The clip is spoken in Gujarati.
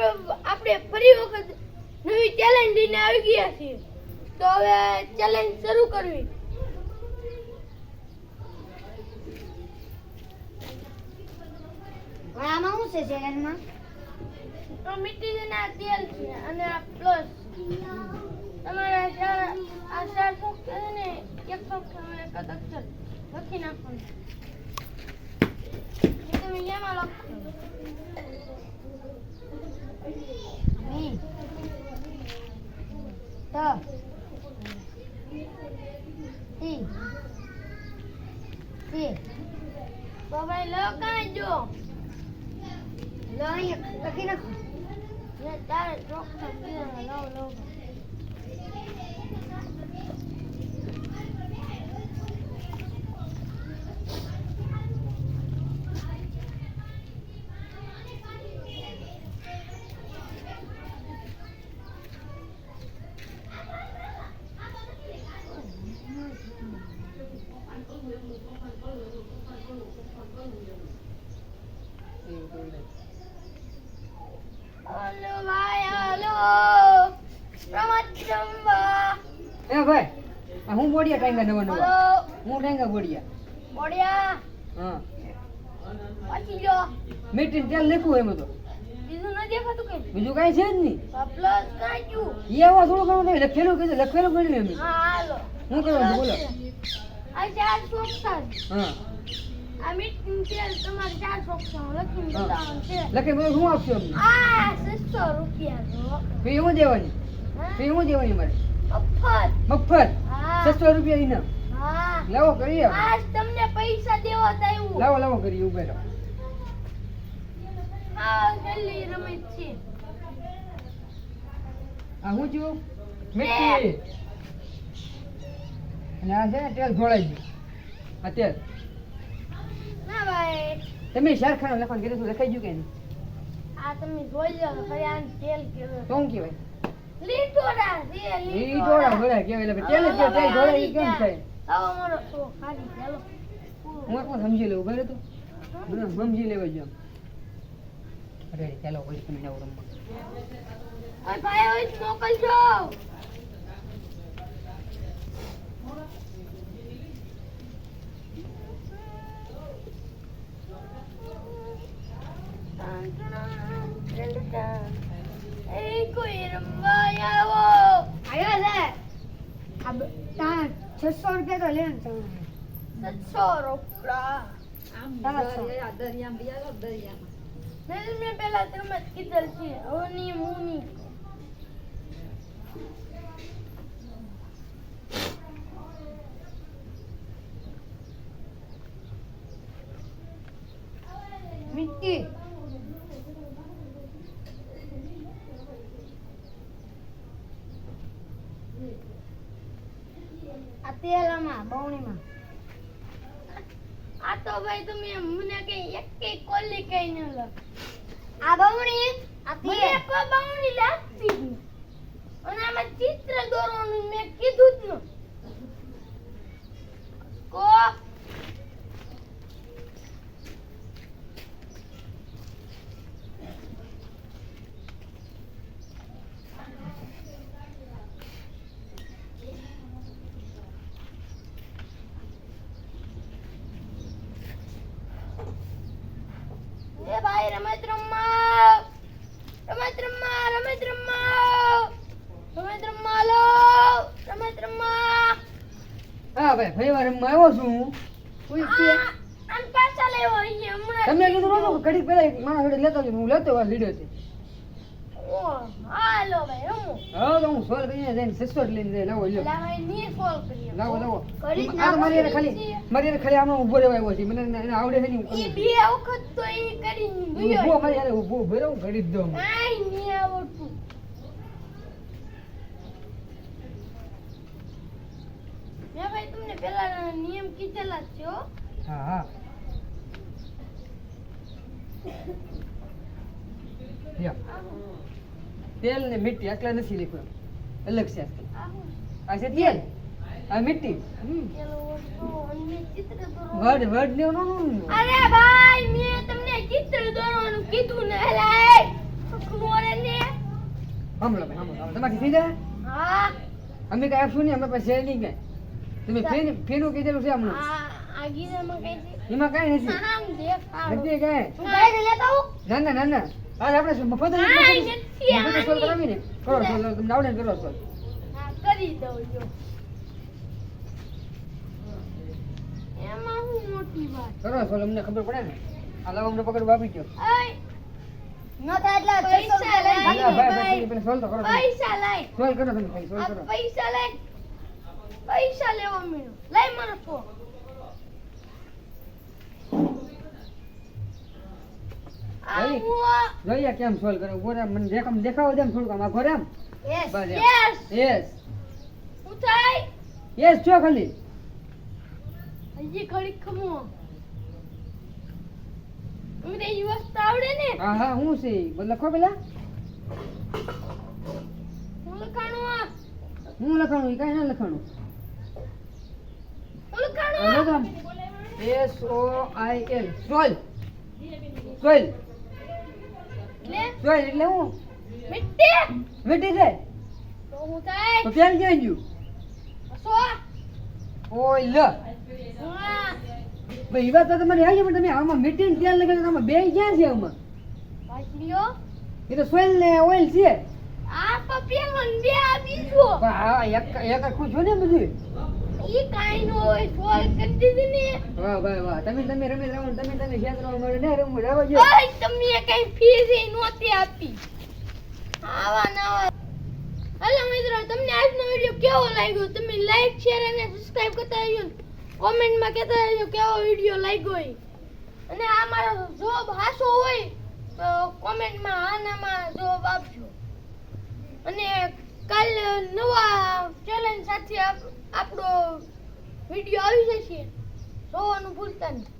આપણે આપણે ફરી વખત નવી ચેલેન્જ લઈને આવી ગયા છીએ. તો હવે ચેલેન્જ શરૂ કરવી. આમાં શું છે ચેલેન્જમાં તો મીઠી છે ને આ તેલ છે અને આ પ્લસ તમારા ચાર આ ચાર શોખ છે ને એક શોખ એક જ અક્ષર લખી નાખવાનું. તમે એમાં લખો મી ત ઈ સી તો ભાઈ લો કાંઈ જો લો અહીંયા લખી નાખો તારે ચોખ્ખા પીવાના લાવ લાવ હલો ભાઈ હલો રમત રમવા એ ભાઈ. હું બોડિયા ટાંગા નવા નવા? હું ટાંગા બોડિયા. બોડિયા. હા. પછી જો. મીઠી તેલ લેખું એમાં તો. બીજું ન દેખાતું કે બીજું કાંઈ છે જ નહીં. પ્લસ કાઢ્યું. એ થોડું ઘણું લખેલું કીધું લખેલું ગણ્યું એમ. હા હાલો. હું કરવાનું બોલો. આ ચાર છે. હા. આ મીઠું તેલ તમારે ચાર લખીને હા. બતાવવાનું છે. લખી બધું શું આપશો અમને આ છસો રૂપિયા ફી શું દેવાની? ફી દેવાની મારે? મફત. છસો રૂપિયા ઇનામ લાવો કરીએ આજ તમને પૈસા દેવા આવ્યું લાવો લાવો કરીએ ઊભા રહો. આ ગલી રમત છે. આ હું જો મીઠી અને આ છે ને તેલ ઘોળાઈ ગયું આ તેલ ના ભાઈ. તમે શારખાનું લખવાનું કીધું લખાઈ ગયું કે નહીં? આ તમે જોઈ લો ભાઈ આ તેલ કેવું શું કહેવાય? લીટોડા એટલે તેલ જ તેલ ઘોળાય ઈ કેમ થાય આવો મારો તો ખાલી ચાલો હું એક સમજી લેવું બરાબર? તો મને સમજી લેવા જો અરે ચાલો પછી તમે જાઓ રમવા. ઓય ભાઈ ઓય મોકલજો. એ કોઈ રમવા આવો આવ્યો છે આ બ- તા છસો રૂપિયા તો લે ને તમે. સત્સો રોકડા. સાતસો. મેં મેં પેલા તમે કીધેલ છે હવે ની મુની. મિટ્ટી આ તેલ આમાં બવણીમાં. આ તો ભાઈ તમે મને કઈ એક કઈ કોલી કઈ ન લો. આ બવણી? આ તેલ પબાવણી લાગતી જ નહીં. અને આમાં ચિત્ર દોરવાનું મેં કીધું જ ન કો એ ભાઈ રમત રમવા રમત રમવા રમત રમવા રમત રમવા લો રમત રમવા હા ભાઈ ફરી વાર રમવા આવ્યો છું કોઈ આ તમને કીધું નહોતું કે ઘડીક પહેલા એક માણસ જોડે લેતો હું લેતો વાર લીડો છે હા તો હું સોલ કરીને જઈને લઈને જઈ લાવો લ્યો. લાવો લાવો. આ મારી ખાલી મારી ખાલી આમાં ઊભો રહેવા આવ્યો છે મને એને- આવડે છે નહીં. બે વખત તો મારી રહો, ઘડી જ દઉં. મેં ભાઈ તમને પેલા નિયમ કીધેલા છે હો. હા હા. તેલ ને મીઠી આટલા નથી લીધું. અલગ છે આ છે તેલ. આ મીઠી. વર્ડ વર્ડ ને. અરે ભાઈ મેં તમને ચિત્ર દોરવાનું કીધું ને. અલા મોરે ને. હમણાં હમણાં તમારી થઈ જાય? હા. અમે કઈ આપશું નહીં અમે પાસે નહીં કઈ. તમે ફેન ફેનું કીધેલું છે હમણાં. આ આ ગીરામાં કઈ છે? એમાં કઈ નથી. નથી કઈ. ના ના ના ના. આજ આપણે શું મફત મફત કરાવી ને કરો સોલ્વ. તમને આવડે કરો સોલ કરી દઉં જો. એમાં હું મોટી વાત. કરો સોલ્વ. અમને ખબર પડે ને. આ લાવો અમને થાય એટલે છસો પૈસા લઈ પૈસા પૈસા પૈસા લેવા મળ્યો મને આ ભાઈ. હું જોઈએ કેમ સોલ્વ કરો? ગોરા મને દેખામ દેખાવો દેમ થોડું કામ આખો રેમ. યસ યસ યસ ઉઠાઈ યસ છો ખાલી. હજી ઘડી ખમો. અંગ્રેજી વસ્તુ આવડે ને? હા હા હું છે લખો પેલા. હું લખાણું આ? હું લખાણું? કઈ ના લખાણું. આ. એસ ઓ આઈ એલ સોલ. સોલ. સોલ એટલે હું? મિટ્ટી વેટી છે? તો હું થાય. તો પેન ક્યાં ગયું? સો ઓય લ ભાઈ વાત તો તમારી આવી પણ તમે આમાં મીટિંગ તેલ લગે તો તમે બે ક્યાં છે આમાં? એ તો સોઇલ ને ઓઇલ છે. આ બે બીજો. હા એક ને બધું ઈ કાઈ નો હોય સોલ કરી દીધી ને. વાહ ભાઈ વાહ. તમે તમે રમે રહો ને તમે તમે ખેતરો મળે ને રમવું રહેવા જો. ઓય તમે કઈ ફીસ નહોતી આપી. આવા નવા હાલો મિત્રો તમને આજનો વિડિયો કેવો લાગ્યો? તમે લાઈક શેર અને સબસ્ક્રાઇબ કરતા રહેજો કોમેન્ટમાં કહેતા રહેજો કેવો વિડિયો લાગ્યો અને આ મારો જોબ હાસો હોય તો કોમેન્ટમાં આનામાં જોબ આપજો. અને કાલ નવા ચેલેન્જ સાથે આપ- આપણો વીડિયો આવી જશે. જોવાનું ભૂલતા નહીં.